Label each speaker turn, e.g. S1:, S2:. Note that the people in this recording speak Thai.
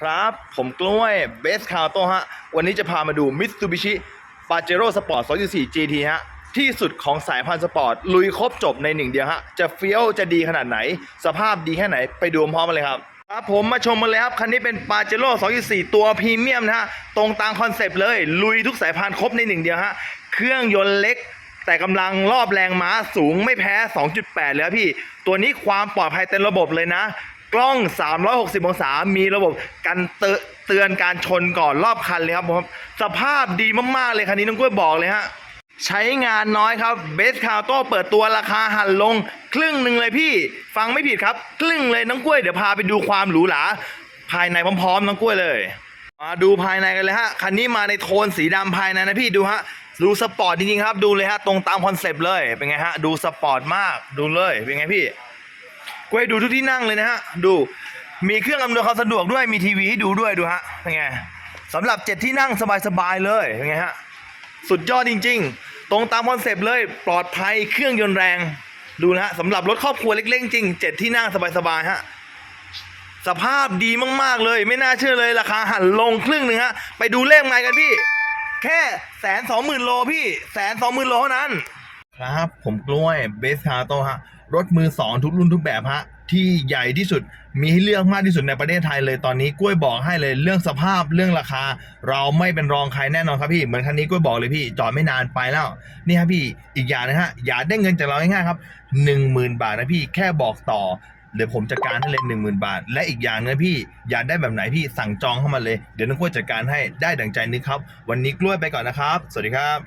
S1: ครับ ผมกล้วยเบสคาโตฮะ วันนี้จะพามาดู Mitsubishi Pajero Sport 2.4 GT ฮะ ที่สุดของสายพันธุ์สปอร์ต ลุยครบจบในหนึ่งเดียวฮะ จะเฟี้ยวจะดีขนาดไหน สภาพดีแค่ไหนไปดูพร้อมกันเลยครับ ครับผมมาชมกันเลยครับ คันนี้เป็น Pajero 2.4 ตัวพรีเมียมนะฮะ ตรงตามคอนเซปต์เลย ลุยทุกสายพันธุ์ครบในหนึ่งเดียวฮะ เครื่องยนต์เล็กแต่กำลังรอบแรงม้าสูงไม่แพ้ 2.8 เลยครับพี่ ตัวนี้ความปลอดภัยเต็มระบบเลยนะ กล้อง 360 องศา มีระบบกันเตือนเตือนการชนก่อนรอบคันเลยครับผมสภาพดีมาก ๆ เลยคันนี้น้องกล้วยบอกเลยฮะ ใช้งานน้อยครับเบสคาโต้เปิดตัวราคาหันลง ครึ่งหนึ่งเลยพี่ ฟังไม่ผิดครับ ครึ่งเลยน้องกล้วยเดี๋ยวพาไปดูความหรูหราภายในพร้อมๆน้องกล้วยเลยมาดูภายในกันเลยฮะ คันนี้มาในโทนสีดำภายในนะพี่ดูฮะ ดูสปอร์ตจริงๆครับ ดูเลยฮะ ตรงตามคอนเซปต์เลย เป็นไงฮะ ดูสปอร์ตมาก ดูเลย เป็นไงพี่ กล้วยดูทุกที่นั่งเลยนะฮะ ดู มีเครื่องอำนวยความสะดวกด้วย มีทีวีให้ดูด้วยดูฮะ เป็นไงสำหรับเจ็ดที่นั่งสบายๆเลย เป็นไงฮะ สุดยอดจริง ๆ ตรงตามคอนเซปต์เลย ปลอดภัย เครื่องยนต์แรง ดูนะฮะสำหรับรถครอบครัวเล็กๆจริงเจ็ดที่นั่งสบายๆฮะ สภาพดีมากๆเลย ไม่น่าเชื่อเลยราคาหันลงครึ่งหนึ่งฮะ ไปดูเลขไมล์กันพี่ แค่แสนสองหมื่นโลพี่ แสนสองหมื่นโลเท่านั้น ครับ ผมกล้วยเบสคาโตฮะ รถมือสองทุกรุ่นทุกแบบฮะ ที่ใหญ่ที่สุดมีให้เลือกมากที่สุดในประเทศไทยเลยตอนนี้กล้วยบอกให้เลยเรื่องสภาพเรื่องราคา เราไม่เป็นรองใครแน่นอนครับพี่เหมือนคันนี้กล้วยบอกเลยพี่จอดไม่นานไปแล้ว นี่ครับพี่อีกอย่างนะฮะอย่าได้เงินจากเราง่ายๆครับหนึ่งหมื่นบาทนะพี่แค่บอกต่อเดี๋ยวผมจัดการให้เลยหนึ่งหมื่นบาท และอีกอย่างนะพี่ อยากได้แบบไหนพี่สั่งจองเข้ามาเลย เดี๋ยวน้องกล้วยจัดการให้ได้ดังใจนึกครับ วันนี้กล้วยไปก่อนนะครับ สวัสดีครับ